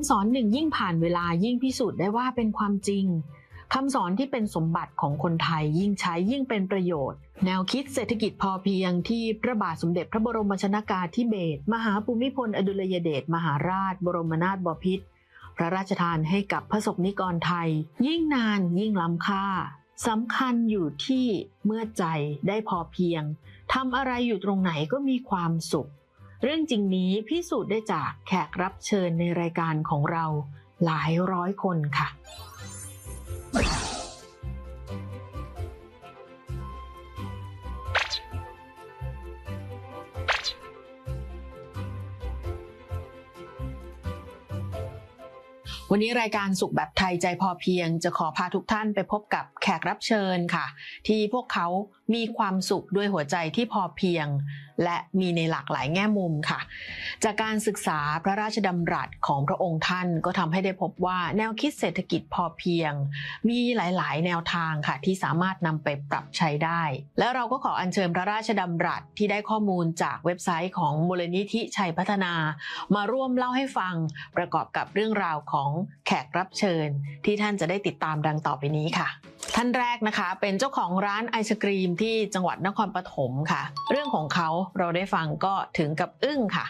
ำสอนหนึ่งยิ่งผ่านเวลายิ่งพิสูจน์ได้ว่าเป็นความจริงคำสอนที่เป็นสมบัติของคนไทยยิ่งใช้ยิ่งเป็นประโยชน์ แนวคิดเศรษฐกิจพอเพียงที่พระบาทสมเด็จพระบรมชนากาธิเบศรมหาภูมิพลอดุลยเดชมหาราช บรมนาถบพิตรพระราชทานให้กับพระสงฆ์นิกรไทย ยิ่งนานยิ่งล้ำค่าสำคัญอยู่ที่เมื่อใจได้พอเพียงทำอะไรอยู่ตรงไหนก็มีความสุข เรื่องจริงนี้พิสูจน์ได้จากแขกรับเชิญในรายการของเราหลายร้อยคนค่ะ วันนี้รายการสุขแบบไทยใจพอเพียง จะขอพาทุกท่านไปพบกับแขกรับเชิญค่ะ ที่พวกเขามีความสุขด้วยหัวใจที่พอเพียง และมีในหลากหลายแง่มุมค่ะ จากการศึกษาพระราชดำรัสของพระองค์ท่านก็ทำให้ได้พบว่าแนวคิดเศรษฐกิจพอเพียง มีหลาย ๆ แนวทางค่ะ ที่สามารถนำไปปรับใช้ได้ และเราก็ขออัญเชิญพระราชดำรัสที่ได้ข้อมูลจากเว็บไซต์ของมูลนิธิชัยพัฒนา มาร่วมเล่าให้ฟังประกอบกับเรื่องราวของแขกรับเชิญ ที่ท่านจะได้ติดตามดังต่อไปนี้ค่ะ ท่านแรกนะคะเป็นเจ้าของร้านไอศกรีมที่จังหวัดนครปฐมค่ะ เรื่องของเขาเราได้ฟังก็ถึงกับอึ้งค่ะ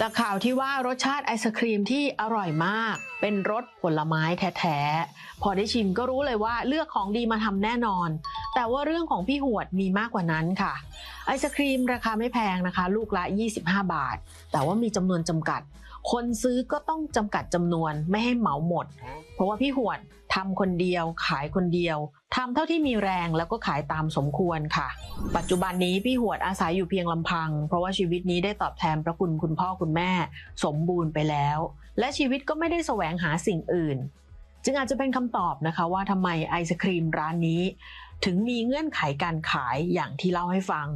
จากข่าวที่ว่ารสชาติไอศครีมที่อร่อยมาก เป็นรสผลไม้แท้ๆ พอได้ชิมก็รู้เลยว่าเลือกของดีมาทำแน่นอน แต่ว่าเรื่องของพี่หวดมีมากกว่านั้นค่ะ ไอศครีมราคาไม่แพงนะคะ ลูกละ 25 บาท แต่ว่ามีจำนวนจำกัด คนซื้อก็ต้องจำกัดจำนวนไม่ให้เหมาหมด เพราะว่าพี่หวดทำคนเดียวขายคนเดียวทำเท่าที่มีแรงแล้วก็ขายตามสมควรค่ะ ปัจจุบันนี้พี่หวดอาศัยอยู่เพียงลำพัง เพราะว่าชีวิตนี้ได้ตอบแทนพระคุณคุณพ่อคุณแม่ สมบูรณ์ไปแล้ว และชีวิตก็ไม่ได้แสวงหาสิ่งอื่น จึงอาจจะเป็นคำตอบนะคะว่าทำไมไอศครีมร้านนี้ ถึงมีเงื่อนไขการขายอย่างที่เล่าให้ฟัง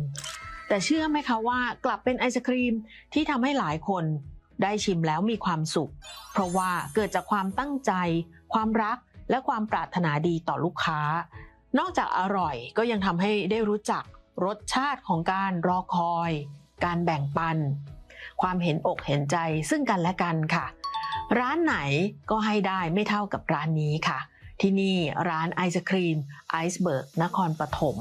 แต่เชื่อไหมคะว่ากลับเป็นไอศครีมที่ทำให้หลายคน ได้ชิมแล้วมีความสุข เพราะว่าเกิดจากความตั้งใจ ความรักและความปรารถนาดีต่อลูกค้า นอกจากอร่อยก็ยังทำให้ได้รู้จักรสชาติของการรอคอย การแบ่งปัน ความเห็นอกเห็นใจซึ่งกันและกันค่ะ ร้านไหนก็ให้ได้ไม่เท่ากับร้านนี้ค่ะ ที่นี่ร้านไอศครีมไอซ์เบิร์กนครปฐม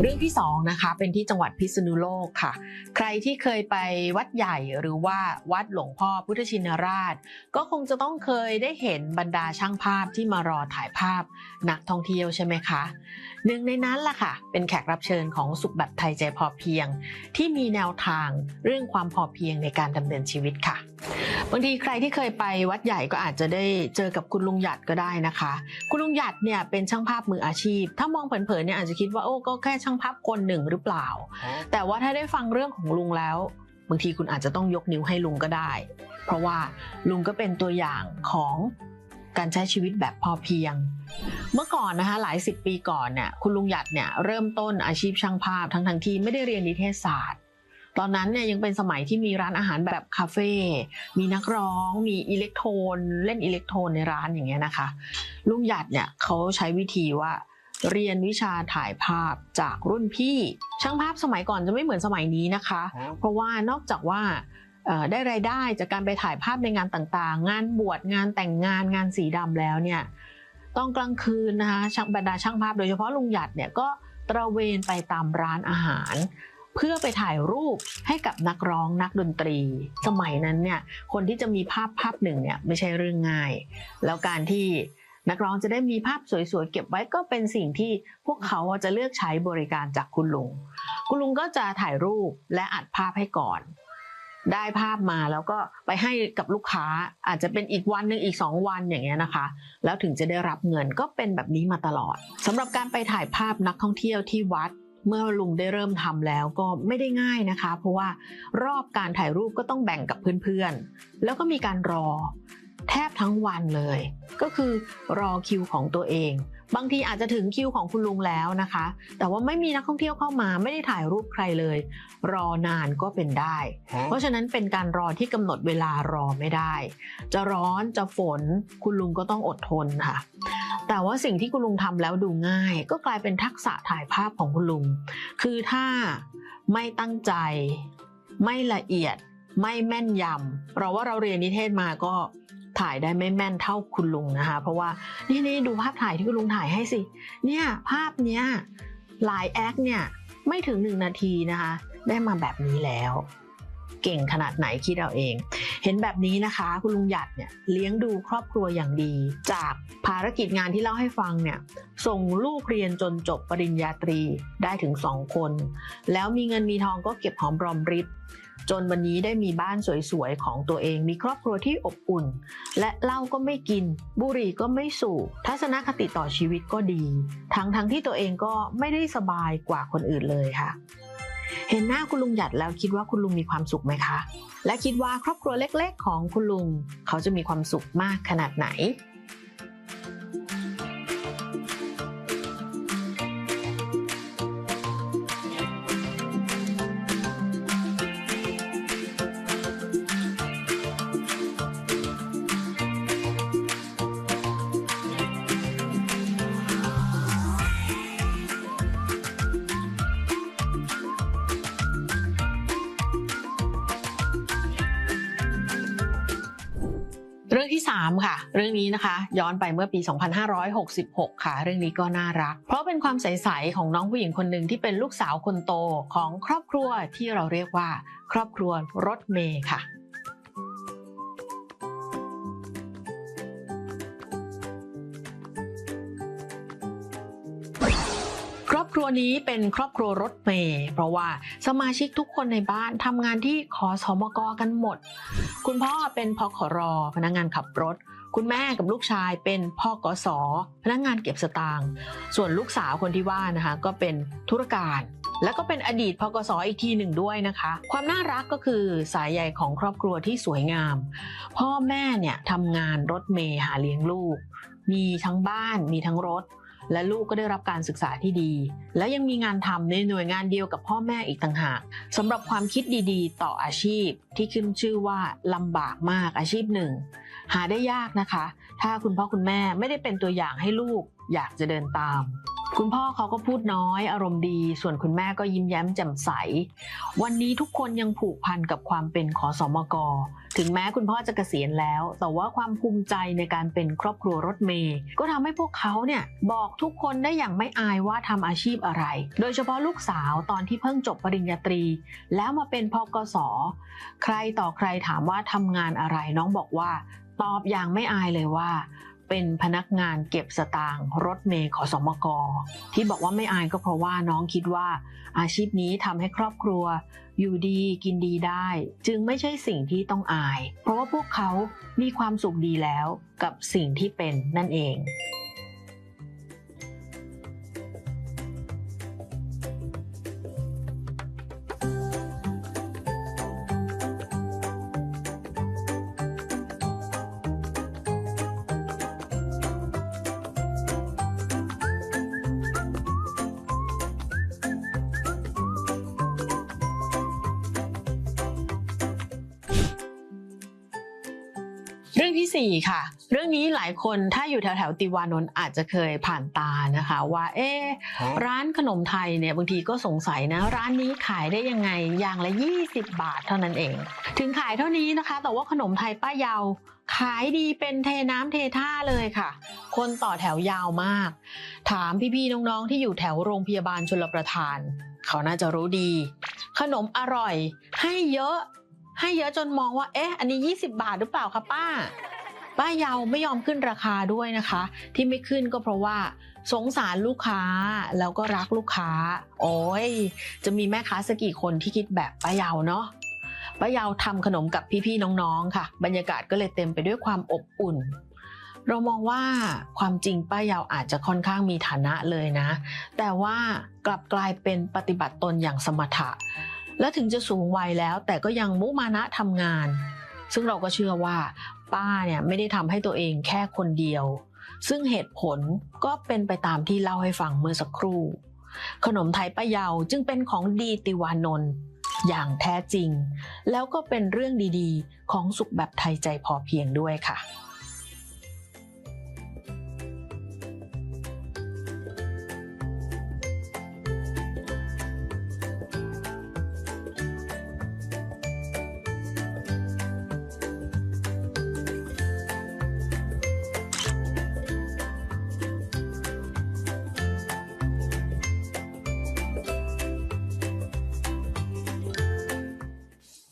เรื่องที่สองนะคะเป็นที่จังหวัดพิษณุโลกค่ะ ใครที่เคยไปวัดใหญ่หรือว่าวัดหลวงพ่อพุทธชินราช ก็คงจะต้องเคยได้เห็นบรรดาช่างภาพที่มารอถ่ายภาพนักท่องเที่ยวใช่ไหมคะหนึ่งในนั้นล่ะค่ะ เป็นแขกรับเชิญของสุขแบบไทยใจพอเพียง ที่มีแนวทางเรื่องความพอเพียงในการดำเนินชีวิตค่ะ บางทีใครที่เคยไปวัดใหญ่ก็อาจจะได้เจอกับคุณลุงหยัดก็ได้นะคะ คุณลุงหยัดเนี่ยเป็นช่างภาพมืออาชีพ ถ้ามองเผินๆเนี่ยอาจจะคิดว่าโอ้ก็แค่ช่างภาพคนหนึ่งหรือเปล่า แต่ว่าถ้าได้ฟังเรื่องของลุงแล้วบางทีคุณอาจจะต้องยกนิ้วให้ลุงก็ได้ เพราะว่าลุงก็เป็นตัวอย่างของ การใช้ชีวิตแบบพอเพียง เมื่อก่อนนะคะหลายสิบปีก่อนเนี่ยคุณลุงหยัดเนี่ยเริ่มต้นอาชีพช่างภาพทั้งทั้งๆที่ไม่ได้เรียนนิเทศศาสตร์ ตอนนั้นเนี่ยยังเป็นสมัยที่มีร้านอาหารแบบคาเฟ่มีนักร้อง มีอิเล็กโทรนเล่นอิเล็กโทรนในร้านอย่างเงี้ยนะคะ ลุงหยัดเนี่ยเขาใช้วิธีว่าเรียนวิชาถ่ายภาพจากรุ่นพี่ ช่างภาพสมัยก่อนจะไม่เหมือนสมัยนี้นะคะ เพราะว่านอกจากว่า ได้รายได้จากการไปถ่ายภาพในงานต่างๆ งานบวชงานแต่งงานงานสีดำแล้วเนี่ยต้องกลางคืนนะคะช่างบรรดาช่างภาพโดยเฉพาะลุงหยัดเนี่ยก็ตระเวนไปตามร้านอาหาร เพื่อไปถ่ายรูปให้กับนักร้องนักดนตรี สมัยนั้นเนี่ยคนที่จะมีภาพภาพหนึ่งเนี่ยไม่ใช่เรื่องง่าย แล้วการที่นักร้องจะได้มีภาพสวยๆเก็บไว้ก็เป็นสิ่งที่พวกเขาจะเลือกใช้บริการจากคุณลุง คุณลุงก็จะถ่ายรูปและอัดภาพให้ก่อน ได้ภาพมาแล้วก็ไปให้กับลูกค้าอาจจะเป็นอีกวันหนึ่งอีก 2 วันอย่างเงี้ยนะคะ แล้วถึงจะได้รับเงินก็เป็นแบบนี้มาตลอดสำหรับการไปถ่ายภาพนักท่องเที่ยวที่วัดเมื่อลุงได้เริ่มทำแล้วก็ไม่ได้ง่ายนะคะ เพราะว่ารอบการถ่ายรูปก็ต้องแบ่งกับเพื่อนๆ แล้วก็มีการรอแทบทั้งวันเลย ก็คือรอคิวของตัวเอง บางทีอาจจะถึงคิวของคุณลุงแล้วนะคะ แต่ว่าไม่มีนักท่องเที่ยวเข้ามาไม่ได้ถ่ายรูปใครเลย รอนานก็เป็นได้ เพราะฉะนั้นเป็นการรอที่กำหนดเวลารอไม่ได้ จะร้อนจะฝนคุณลุงก็ต้องอดทนค่ะ แต่ว่าสิ่งที่คุณลุงทำแล้วดูง่าย ก็กลายเป็นทักษะถ่ายภาพของคุณลุง คือถ้าไม่ตั้งใจ ไม่ละเอียดไม่แม่นยำเราว่าเราเรียนนิเทศมาก็ ถ่ายได้ไม่แม่นเท่าคุณลุงนะคะ เพราะว่านี่นี่ดูภาพถ่ายที่คุณลุงถ่ายให้สิ เนี่ยภาพเนี้ยหลายแอคเนี่ยไม่ถึงหนึ่งนาทีนะคะ ได้มาแบบนี้แล้ว เก่งขนาดไหนคิดเอาเอง เห็นแบบนี้นะคะ คุณลุงหยัดเนี่ยเลี้ยงดูครอบครัวอย่างดี จากภารกิจงานที่เล่าให้ฟังเนี่ยส่งลูกเรียนจนจบปริญญาตรีได้ถึงสองคน แล้วมีเงินมีทองก็เก็บหอมรอมริบ จนวันนี้ได้มีบ้านสวยๆ ของตัวเอง มีครอบครัวที่อบอุ่น และเหล้าก็ไม่กิน บุหรี่ก็ไม่สูบทัศนคติต่อชีวิตก็ดี ทั้งๆทที่ตัวเองก็ไม่ได้สบายกว่าคนอื่นเลยค่ะ เห็นหน้าคุณลุงหยัดแล้วคิดว่าคุณลุงมีความสุขไหมคะ และคิดว่าครอบครัวเล็ก ๆ ของคุณลุงเขาจะมีความสุขมากขนาดไหน เรื่องที่ 3 ค่ะ เรื่องนี้นะคะ ย้อนไปเมื่อปี 2566 ค่ะ เรื่องนี้ก็น่ารัก เพราะเป็นความใสๆของน้องผู้หญิงคนหนึ่งที่เป็นลูกสาวคนโตของครอบครัวที่เราเรียกว่า ครอบครัวรถเมย์ค่ะ อบครัวนี้เป็นครอบครัวรถเมย์เพราะว่าสมาชิกทุกคนในบ้านทำงานที่ขอสมกกันหมด คุณพ่อเป็นพขรพนักงานขับรถ คุณแม่กับลูกชายเป็นพกสพนักงานเก็บสตางค์ส่วนลูกสาวคนที่ว่านะคะก็เป็นธุรการแล้วก็เป็นอดีตพกสอีกทีหนึ่งด้วยนะคะ ความน่ารักก็คือสายใยของครอบครัวที่สวยงาม พ่อแม่เนี่ยทำงานรถเมย์หาเลี้ยงลูก มีทั้งบ้านมีทั้งรถ และลูกก็ได้รับการศึกษาที่ดี และยังมีงานทำในหน่วยงานเดียวกับพ่อแม่อีกต่างหากสำหรับความคิดดีๆ ต่ออาชีพที่ขึ้นชื่อว่าลำบากมากอาชีพหนึ่ง หาได้ยากนะคะ ถ้าคุณพ่อคุณแม่ไม่ได้เป็นตัวอย่างให้ลูก อยากจะเดินตาม คุณพ่อเขาก็พูดน้อยอารมณ์ดี ส่วนคุณแม่ก็ยิ้มแย้มแจ่มใส วันนี้ทุกคนยังผูกพันกับความเป็นขอสมกถึงแม้คุณพ่อจะเกษียณแล้ว แต่ว่าความภูมิใจในการเป็นครอบครัวรถเมย์ก็ทำให้พวกเขาเนี่ยบอกทุกคนได้อย่างไม่อายว่าทำอาชีพอะไร โดยเฉพาะลูกสาวตอนที่เพิ่งจบปริญญาตรี แล้วมาเป็นพกส ใครต่อใครถามว่าทำงานอะไรน้องบอกว่า ตอบอย่างไม่อายเลยว่า เป็นพนักงานเก็บสตางค์รถเมย์ขอสมกที่บอกว่าไม่อายก็เพราะว่าน้องคิดว่า อาชีพนี้ทำให้ครอบครัว อยู่ดีกินดีได้ จึงไม่ใช่สิ่งที่ต้องอาย เพราะว่าพวกเขามีความสุขดีแล้วกับสิ่งที่เป็นนั่นเอง เรื่องที่4ค่ะ เรื่องนี้หลายคนถ้าอยู่แถวแถวๆติวานนท์อาจจะเคยผ่านตานะคะ ว่า เอ๊ะร้านขนมไทยเนี่ยบางทีก็สงสัยนะ ร้านนี้ขายได้ยังไงอย่างละ 20 บาทเท่านั้นเอง ถึงขายเท่านี้นะคะ แต่ว่าขนมไทยป้าเยาขายดีเป็นเทน้ำเทท่าเลยค่ะ คนต่อแถวยาวมาก ถามพี่ๆน้องๆที่อยู่แถวโรงพยาบาลชลประทาน เขาน่าจะรู้ดี ขนมอร่อยให้เยอะ ให้เยอะจนมองว่า เอ๊ะ อันนี้ 20 บาทหรือเปล่าคะป้า ป้ายาวไม่ยอมขึ้นราคาด้วยนะคะ ที่ไม่ขึ้นก็เพราะว่า สงสารลูกค้าแล้วก็รักลูกค้า โอ้ย จะมีแม่ค้าสักกี่คนที่คิดแบบป้ายาวเนาะป้ายาวทำขนมกับพี่ๆน้องๆค่ะ บรรยากาศก็เลยเต็มไปด้วยความอบอุ่นเรามองว่าความจริงป้ายาวอาจจะค่อนข้างมีฐานะเลยนะ แต่ว่ากลับกลายเป็นปฏิบัติตนอย่างสมถะ และถึงจะสูงวัยแล้วแต่ก็ยังมุมานะทำงาน ซึ่งเราก็เชื่อว่า ป้าเนี่ยไม่ได้ทำให้ตัวเองแค่คนเดียว ซึ่งเหตุผลก็เป็นไปตามที่เล่าให้ฟังเมื่อสักครู่ ขนมไทยป้าเยาจึงเป็นของดีติวานนท์อย่างแท้จริง แล้วก็เป็นเรื่องดีๆ ของสุขแบบไทยใจพอเพียงด้วยค่ะ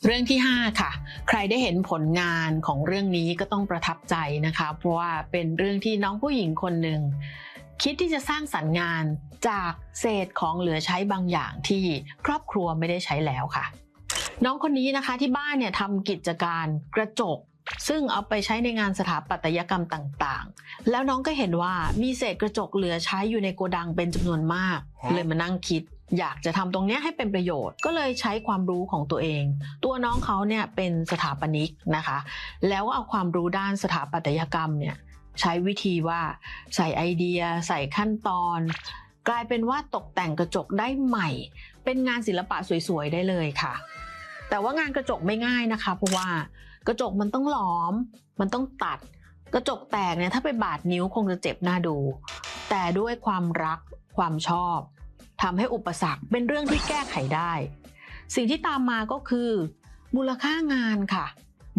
เรื่องที่ 5 ค่ะ ใครได้เห็นผลงานของเรื่องนี้ก็ต้องประทับใจนะคะ เพราะว่าเป็นเรื่องที่น้องผู้หญิงคนหนึ่งคิดที่จะสร้างสรรค์งานจากเศษของเหลือใช้บางอย่างที่ครอบครัวไม่ได้ใช้แล้วค่ะ น้องคนนี้นะคะที่บ้านเนี่ยทำกิจการกระจก ซึ่งเอาไปใช้ในงานสถาปัตยกรรมต่างๆ แล้วน้องก็เห็นว่ามีเศษกระจกเหลือใช้อยู่ในโกดังเป็นจำนวนมาก เลยมานั่งคิด อยากจะทำตรงนี้ให้เป็นประโยชน์ ก็เลยใช้ความรู้ของตัวเอง ตัวน้องเขาเนี่ยเป็นสถาปนิกนะคะ แล้วเอาความรู้ด้านสถาปัตยกรรมเนี่ยใช้วิธีว่าใส่ไอเดีย ใส่ขั้นตอน กลายเป็นว่าตกแต่งกระจกได้ใหม่ เป็นงานศิลปะสวยๆได้เลยค่ะ แต่ว่างานกระจกไม่ง่ายนะคะ เพราะว่ากระจกมันต้องหลอม มันต้องตัด กระจกแตกเนี่ยถ้าไปบาดนิ้วคงจะเจ็บหน้าดู แต่ด้วยความรักความชอบ ทำให้อุปสรรคเป็นเรื่องที่แก้ไขได้ สิ่งที่ตามมาก็คือ มูลค่างานค่ะ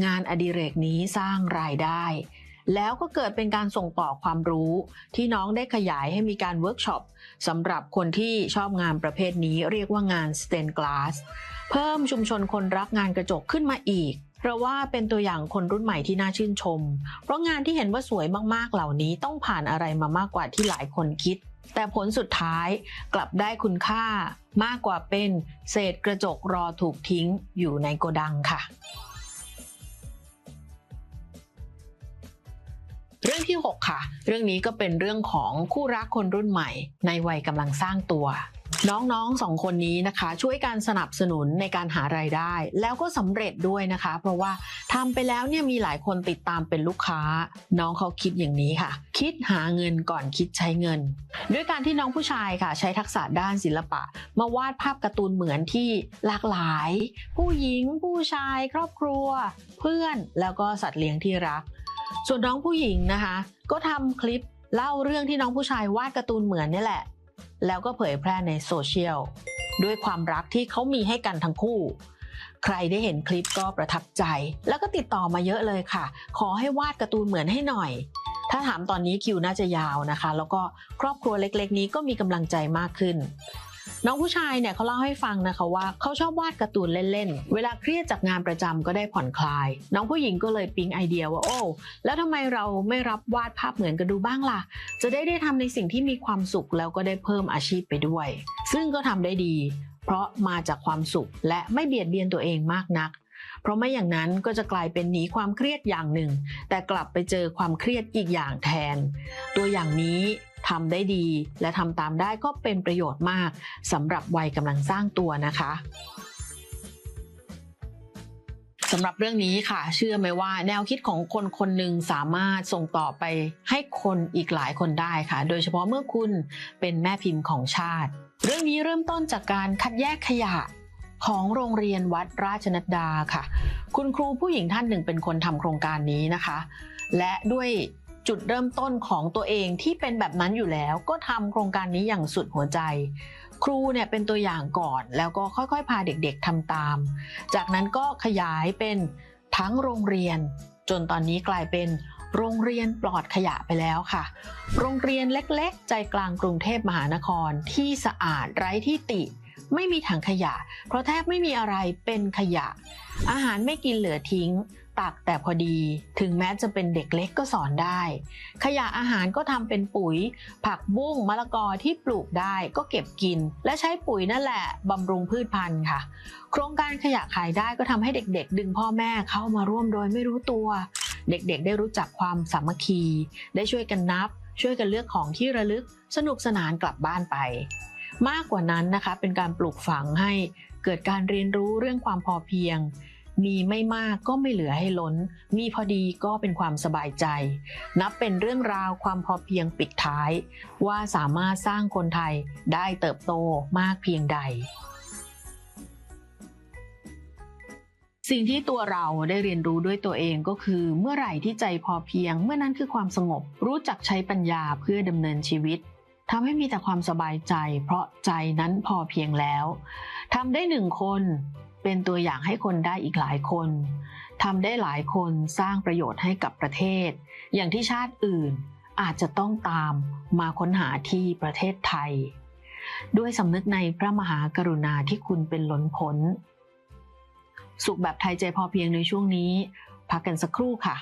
งานอดิเรกนี้สร้างรายได้ แล้วก็เกิดเป็นการส่งต่อความรู้ ที่น้องได้ขยายให้มีการเวิร์กช็อปสำหรับคนที่ชอบงานประเภทนี้เรียกว่างานสเตนกลาสเพิ่มชุมชนคนรักงานกระจกขึ้นมาอีกเพราะว่าเป็นตัวอย่างคนรุ่นใหม่ที่น่าชื่นชม เพราะงานที่เห็นว่าสวยมากๆเหล่านี้ต้องผ่านอะไรมามากกว่าที่หลายคนคิด แต่ผลสุดท้ายกลับได้คุณค่ามากกว่าเป็นเศษกระจกรอถูกทิ้งอยู่ในโกดังค่ะ เรื่องที่ 6 ค่ะ เรื่องนี้ก็เป็นเรื่องของคู่รักคนรุ่นใหม่ ในวัยกำลังสร้างตัวน้องๆสองคนนี้นะคะ ช่วยการสนับสนุนในการหารายได้ แล้วก็สำเร็จด้วยนะคะ เพราะว่าทำไปแล้วเนี่ยมีหลายคนติดตามเป็นลูกค้า น้องเขาคิดอย่างนี้ค่ะ คิดหาเงินก่อนคิดใช้เงิน ด้วยการที่น้องผู้ชายค่ะ ใช้ทักษะด้านศิลปะ มาวาดภาพการ์ตูนเหมือนที่หลากหลาย ผู้หญิง ผู้ชาย ครอบครัว เพื่อนแล้วก็สัตว์เลี้ยงที่รัก ส่วนน้องผู้หญิงนะคะ ก็ทำคลิปเล่าเรื่องที่น้องผู้ชายวาดการ์ตูนเหมือนนี่แหละ แล้วก็เผยแพร่ในโซเชียลด้วยความรักที่เขามีให้กันทั้งคู่ ใครได้เห็นคลิปก็ประทับใจ แล้วก็ติดต่อมาเยอะเลยค่ะ ขอให้วาดการ์ตูนเหมือนให้หน่อย ถ้าถามตอนนี้คิวน่าจะยาวนะคะ แล้วก็ครอบครัวเล็กๆ นี้ก็มีกำลังใจมากขึ้น น้องผู้ชายเนี่ยเขาเล่าให้ฟังนะคะว่าเขาชอบวาดการ์ตูนเล่นๆ เวลาเครียดจากงานประจำก็ได้ผ่อนคลาย น้องผู้หญิงก็เลยปิ๊งไอเดียว่าโอ้แล้วทำไมเราไม่รับวาดภาพเหมือนกันดูบ้างล่ะ จะได้ได้ทำในสิ่งที่มีความสุขแล้วก็ได้เพิ่มอาชีพไปด้วย ซึ่งก็ทำได้ดี เพราะมาจากความสุขและไม่เบียดเบียนตัวเองมากนัก เพราะไม่อย่างนั้นก็จะกลายเป็นหนีความเครียดอย่างหนึ่ง แต่กลับไปเจอความเครียดอีกอย่างแทน ตัวอย่างนี้ ทำได้ดี และทำตามได้ก็เป็นประโยชน์มากสำหรับวัยกำลังสร้างตัวนะคะสำหรับเรื่องนี้ค่ะ เชื่อไหมว่าแนวคิดของคนคนหนึ่งสามารถส่งต่อไปให้คนอีกหลายคนได้ค่ะ โดยเฉพาะเมื่อคุณเป็นแม่พิมพ์ของชาติ เรื่องนี้เริ่มต้นจากการคัดแยกขยะของโรงเรียนวัดราชนัดดาค่ะ คุณครูผู้หญิงท่านหนึ่งเป็นคนทำโครงการนี้นะคะ และด้วย จุดเริ่มต้นของตัวเองที่เป็นแบบนั้นอยู่แล้ว ก็ทำโครงการนี้อย่างสุดหัวใจ ครูเนี่ยเป็นตัวอย่างก่อน แล้วก็ค่อยๆ พาเด็กๆทำตาม จากนั้นก็ขยายเป็นทั้งโรงเรียน จนตอนนี้กลายเป็นโรงเรียนปลอดขยะไปแล้วค่ะ โรงเรียนเล็กๆ ใจกลางกรุงเทพมหานครที่สะอาดไร้ที่ติ ไม่มีถังขยะ เพราะแทบไม่มีอะไรเป็นขยะ อาหารไม่กินเหลือทิ้ง ตักแต่พอดี ถึงแม้จะเป็นเด็กเล็กก็สอนได้ ขยะอาหารก็ทำเป็นปุ๋ย ผักบุ้งมะละกอที่ปลูกได้ก็เก็บกิน และใช้ปุ๋ยนั่นแหละบำรุงพืชพันธุ์ค่ะ โครงการขยะขายได้ก็ทำให้เด็กๆ ดึงพ่อแม่เข้ามาร่วมโดยไม่รู้ตัว เด็กๆ ได้รู้จักความสามัคคี ได้ช่วยกันนับ ช่วยกันเลือกของที่ระลึก สนุกสนานกลับบ้านไป มากกว่านั้นนะคะเป็นการปลูกฝังให้เกิดการเรียนรู้เรื่องความพอเพียง มีไม่มากก็ไม่เหลือให้ล้น มีพอดีก็เป็นความสบายใจ นับเป็นเรื่องราวความพอเพียงปิดท้าย ว่าสามารถสร้างคนไทยได้เติบโตมากเพียงใด สิ่งที่ตัวเราได้เรียนรู้ด้วยตัวเองก็คือ เมื่อไหร่ที่ใจพอเพียง เมื่อนั้นคือความสงบ รู้จักใช้ปัญญาเพื่อดำเนินชีวิตทำให้มีแต่ความสบายใจ เพราะใจนั้นพอเพียงแล้วทำได้หนึ่งคน เป็นตัวอย่างให้คนได้อีกหลายคนทำได้หลายคนสร้างประโยชน์ให้กับประเทศ อย่างที่ชาติอื่นอาจจะต้องตามมาค้นหาที่ประเทศไทย ด้วยสำนึกในพระมหากรุณาที่คุณเป็นล้นพ้น สุขแบบไทยใจพอเพียงในช่วงนี้ พักกันสักครู่ค่ะ